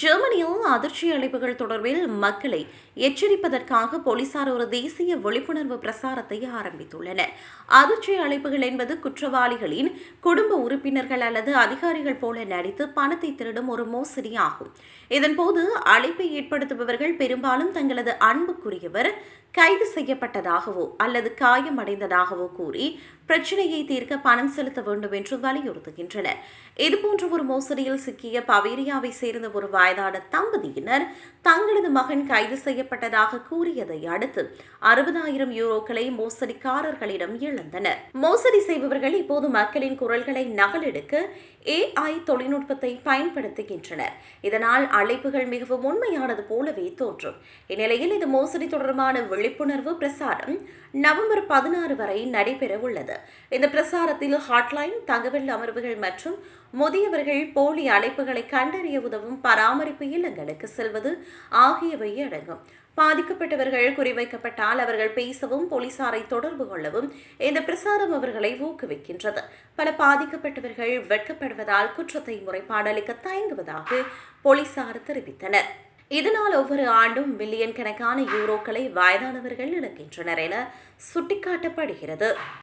ஜெர்மனியில் அதிர்ச்சி அழைப்புகள் தொடர்பில் மக்களை எச்சரிப்பதற்காக போலீசார் ஒரு தேசிய விழிப்புணர்வு பிரசாரத்தை ஆரம்பித்துள்ளனர். அதிர்ச்சி அழைப்புகள் என்பது குற்றவாளிகளின் குடும்ப உறுப்பினர்கள் அல்லது அதிகாரிகள் போல நடித்து பணத்தை திருடும் ஒரு மோசடி ஆகும் இதன்போது அழைப்பை ஏற்படுத்துபவர்கள் பெரும்பாலும் தங்களது அன்புக்குரியவர் கைது செய்யப்பட்டதாகவோ அல்லது காயமடைந்ததாகவோ கூறி பிரச்சனையை தீர்க்க பணம் செலுத்த வேண்டும் என்று வலியுறுத்துகின்றனர். இதுபோன்ற ஒரு மோசடியில் சிக்கிய பவேரியாவை சேர்ந்த ஒரு வயதான தம்பதியினர் தங்களது மகன் கைது செய்யப்பட்டதாக கூறியதை அடுத்து அறுபதாயிரம் யூரோக்களை மோசடிக்காரர்களிடம் இழந்தனர். மோசடி செய்பவர்கள் இப்போது மக்களின் குரல்களை நகலெடுக்க ஏஐ தொழில்நுட்பத்தை பயன்படுத்துகின்றனர். இதனால் அழைப்புகள் மிகவும் உண்மையானது போலவே தோன்றும். இந்நிலையில் இது மோசடி தொடர்பான விழிப்புணர்வு பிரசாரம் நவம்பர் பதினாறு வரை நடைபெற உள்ளது. இந்த பிரசாரத்தில் ஹாட்லைன் தகவல் அமர்வுகள் மற்றும் முதியவர்கள் போலி அழைப்புகளை கண்டறிய உதவும் பராமரிப்பு இல்லங்களுக்கு செல்வது ஆகியவை அடங்கும். பாதிக்கப்பட்டவர்கள் குறிவைக்கப்பட்டால் அவர்கள் பேசவும் போலீசாரை தொடர்பு கொள்ளவும் இந்த பிரசாரம் அவர்களை ஊக்குவிக்கின்றது. பல பாதிக்கப்பட்டவர்கள் வெட்கப்படுவதால் குற்றத்தை முறைப்பாடளிக்க தயங்குவதாக போலீசார் தெரிவித்தனர். இதனால் ஒவ்வொரு ஆண்டும் மில்லியன் கணக்கான யூரோக்களை வயதானவர்கள் இழக்கின்றனர் என சுட்டிக்காட்டப்படுகிறது.